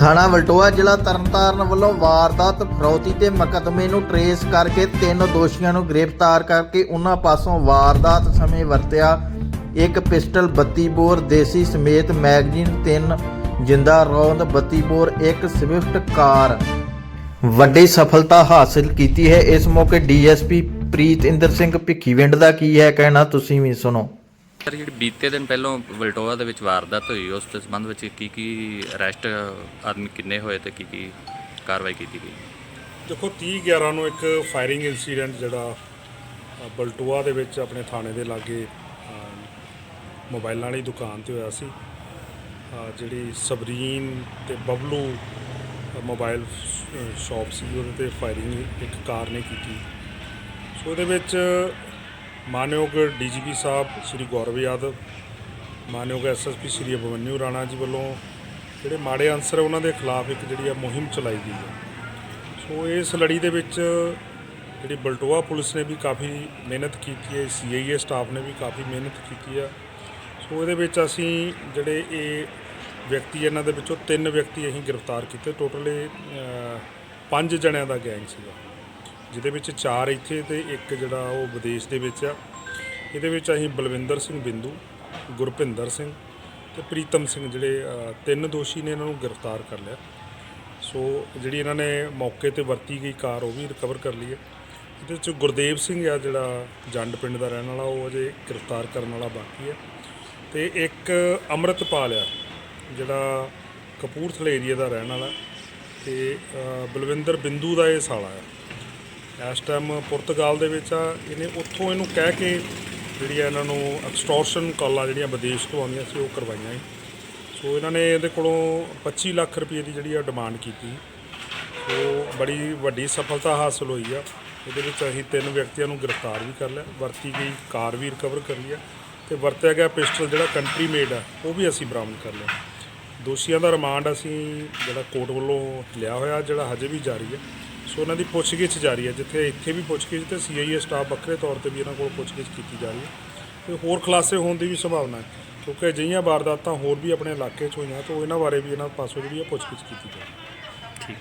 ਥਾਣਾ ਵਲਟੋਆ ਜ਼ਿਲ੍ਹਾ ਤਰਨਤਾਰਨ ਵੱਲੋਂ ਵਾਰਦਾਤ, ਫਰੌਤੀ ਤੇ ਮੁਕੱਦਮੇ ਨੂੰ ਟਰੇਸ ਕਰਕੇ ਤਿੰਨ ਦੋਸ਼ੀਆਂ ਨੂੰ ਗ੍ਰਿਫਤਾਰ ਕਰਕੇ ਉਹਨਾਂ ਪਾਸੋਂ ਵਾਰਦਾਤ ਸਮੇਂ ਵਰਤਿਆ। ਇੱਕ ਪਿਸਟਲ 32 ਬੋਰ, ਦੇਸੀ ਸਮੇਤ ਮੈਗਜ਼ੀਨ ਤਿੰਨ, ਜਿੰਦਾ ਰੌਂਦ 32 ਬੋਰ, ਇੱਕ ਸਵਿਫਟ ਕਾਰ। ਵੱਡੀ ਸਫਲਤਾ ਹਾਸਲ ਕੀਤੀ ਹੈ। ਇਸ ਮੌਕੇ ਡੀਐਸਪੀ ਪ੍ਰੀਤ ਇੰਦਰ ਸਿੰਘ ਭਿੱਖੀਵਿੰਡ ਦਾ ਕੀ ਹੈ? ਕਹਿਣਾ ਤੁਸੀਂ ਵੀ ਸੁਣੋ। ਸਰ ਜਿਹੜੀ ਬੀਤੇ ਦਿਨ ਪਹਿਲਾਂ ਵਲਟੋਆ ਦੇ ਵਿੱਚ ਵਾਰਦਾਤ ਹੋਈ ਉਸ ਦੇ ਸੰਬੰਧ ਵਿੱਚ ਕੀ ਕੀ ਅਰੈਸਟ ਆਦਮੀ ਕਿੰਨੇ ਹੋਏ ਤੇ ਕੀ ਕੀ ਕਾਰਵਾਈ ਕੀਤੀ ਗਈ? ਦੇਖੋ 30 11 ਨੂੰ ਇੱਕ ਫਾਇਰਿੰਗ ਇਨਸੀਡੈਂਟ ਜਿਹੜਾ ਅ, ਬਲਟੋਆ ਦੇ ਵਿੱਚ ਆਪਣੇ ਥਾਣੇ ਦੇ ਲਾਗੇ ਅ, ਮੋਬਾਈਲਾਂ ਵਾਲੀ ਦੁਕਾਨ ਤੇ ਹੋਇਆ ਸੀ। ਅ, ਜਿਹੜੀ ਸਬਰੀਨ ਤੇ ਬਬਲੂ ਅ, ਮੋਬਾਈਲ ਸ਼ਾਪ ਸੀ ਉਹਦੇ ਤੇ ਫਾਇਰਿੰਗ ਇੱਕ ਕਾਰ ਨੇ ਕੀਤੀ। ਸੋ ਉਹਦੇ ਵਿੱਚ ਮਾਨਯੋਗ ਡੀਜੀਪੀ ਸਾਹਿਬ ਸ੍ਰੀ ਗੌਰਵ ਯਾਦਵ, ਮਾਨਯੋਗ ਐਸਐਸਪੀ ਸ੍ਰੀ ਅਭਿਮਨਿਊ ਰਾਣਾ ਜੀ ਵੱਲੋਂ ਜਿਹੜੇ ਮਾੜੇ ਅਨਸਰ ਉਹਨਾਂ ਦੇ ਖਿਲਾਫ ਇੱਕ ਜਿਹੜੀ ਆ ਮੁਹਿੰਮ ਚਲਾਈ ਗਈ ਹੈ ਸੋ ਇਸ ਲੜੀ ਦੇ ਵਿੱਚ ਜਿਹੜੀ ਬਲਟੋਆ ਪੁਲਿਸ ਨੇ ਵੀ ਕਾਫੀ ਮਿਹਨਤ ਕੀਤੀ ਹੈ, ਸੀਆਈਏ ਸਟਾਫ ਨੇ ਵੀ ਕਾਫੀ ਮਿਹਨਤ ਕੀਤੀ ਆ। ਸੋ ਇਹਦੇ ਵਿੱਚ ਅਸੀਂ ਜਿਹੜੇ ਇਹ ਵਿਅਕਤੀ ਇਹਨਾਂ ਦੇ ਵਿੱਚੋਂ ਤਿੰਨ ਵਿਅਕਤੀ ਅਸੀਂ ਗ੍ਰਿਫਤਾਰ ਕੀਤੇ। ਟੋਟਲ ਇਹ ਪੰਜ ਜਣਿਆਂ ਦਾ ਗੈਂਗ ਸੀਗਾ। ਜਿਹਦੇ ਵਿੱਚ ਚਾਰ ਇੱਥੇ ਤੇ ਇੱਕ ਜਿਹੜਾ ਉਹ ਵਿਦੇਸ਼ ਦੇ ਵਿੱਚ ਆ। ਇਹਦੇ ਵਿੱਚ ਅਸੀਂ ਬਲਵਿੰਦਰ ਸਿੰਘ ਬਿੰਦੂ, ਗੁਰਪਿੰਦਰ ਸਿੰਘ ਤੇ ਪ੍ਰੀਤਮ ਸਿੰਘ ਜਿਹੜੇ ਤਿੰਨ ਦੋਸ਼ੀ ਨੇ ਇਹਨਾਂ ਨੂੰ ਗ੍ਰਿਫਤਾਰ ਕਰ ਲਿਆ। ਸੋ ਜਿਹੜੀ ਇਹਨਾਂ ਨੇ ਮੌਕੇ ਤੇ ਵਰਤੀ ਗਈ ਕਾਰ, ਉਹ ਵੀ ਰਿਕਵਰ ਕਰ ਲਈ ਹੈ। ਇਹਦੇ ਵਿੱਚ ਗੁਰਦੇਵ ਸਿੰਘ ਆ ਜਿਹੜਾ ਜੰਡ ਪਿੰਡ ਦਾ ਰਹਿਣ ਵਾਲਾ, ਉਹ ਅਜੇ ਗ੍ਰਿਫਤਾਰ ਕਰਨ ਵਾਲਾ ਬਾਕੀ ਹੈ। ਤੇ ਇੱਕ ਅੰਮ੍ਰਿਤਪਾਲ ਆ, ਜਿਹੜਾ ਕਪੂਰਥਲੇ ਏਰੀਆ ਦਾ ਰਹਿਣ ਵਾਲਾ। ਤੇ ਬਲਵਿੰਦਰ ਬਿੰਦੂ ਦਾ ਇਹ ਸਾਲਾ ਹੈ ਇਸ ਟਾਈਮ ਪੁਰਤਗਾਲ ਦੇ ਵਿੱਚ ਆ, ਇਹਨੇ ਉੱਥੋਂ ਇਹਨੂੰ ਕਹਿ ਕੇ ਜਿਹੜੀ ਆ ਇਹਨਾਂ ਨੂੰ ਐਕਸਟੋਰਸ਼ਨ ਕਾਲਾਂ ਜਿਹੜੀਆਂ ਵਿਦੇਸ਼ ਤੋਂ ਆਉਂਦੀਆਂ ਸੀ, ਉਹ ਕਰਵਾਈਆਂ ਸੀ ਸੋ ਇਹਨਾਂ ਨੇ ਇਹਦੇ ਕੋਲੋਂ 25 ਲੱਖ ਰੁਪਏ ਦੀ ਜਿਹੜੀ ਆ ਡਿਮਾਂਡ ਕੀਤੀ। ਸੋ ਬੜੀ ਵੱਡੀ ਸਫਲਤਾ ਹਾਸਲ ਹੋਈ ਆ। ਇਹਦੇ ਵਿੱਚ ਅਸੀਂ ਤਿੰਨ ਵਿਅਕਤੀਆਂ ਨੂੰ ਗ੍ਰਿਫਤਾਰ ਵੀ ਕਰ ਲਿਆ, ਵਰਤੀ ਗਈ ਕਾਰ ਵੀ ਰਿਕਵਰ ਕਰ ਲਈ ਆ ਤੇ ਵਰਤਿਆ ਗਿਆ ਪਿਸਟਲ ਜਿਹੜਾ ਕੰਟਰੀ ਮੇਡ ਆ, ਉਹ ਵੀ ਅਸੀਂ ਬਰਾਮਦ ਕਰ ਲਿਆ। ਦੋਸ਼ੀਆਂ ਦਾ ਰਿਮਾਂਡ ਅਸੀਂ ਜਿਹੜਾ ਕੋਰਟ ਵੱਲੋਂ ਲਿਆ ਹੋਇਆ, ਜਿਹੜਾ ਹਜੇ ਵੀ ਜਾਰੀ ਹੈ ਸੋ ਉਹਨਾਂ ਦੀ ਪੁੱਛਗਿੱਛ ਜਾਰੀ ਹੈ, ਜਿੱਥੇ ਇੱਥੇ ਵੀ ਪੁੱਛਗਿੱਛ ਤੇ ਸੀਆਈਏ ਸਟਾਫ ਵੱਖਰੇ ਤੌਰ ਤੇ ਵੀ ਇਹਨਾਂ ਕੋਲ ਪੁੱਛਗਿੱਛ ਕੀਤੀ ਜਾ ਰਹੀ ਹੈ। ਤੇ ਹੋਰ ਖੁਲਾਸੇ ਹੋਣ ਦੀ ਵੀ ਸੰਭਾਵਨਾ ਹੈ, ਕਿਉਂਕਿ ਅਜਿਹੀਆਂ ਵਾਰਦਾਤਾਂ ਹੋਰ ਵੀ ਆਪਣੇ ਇਲਾਕੇ 'ਚ ਹੋਈਆਂ, ਤਾਂ ਇਹਨਾਂ ਬਾਰੇ ਵੀ ਇਹਨਾਂ ਪਾਸੋਂ ਜਿਹੜੀ ਹੈ ਪੁੱਛਗਿੱਛ ਕੀਤੀ ਜਾ ਰਹੀ ਠੀਕ।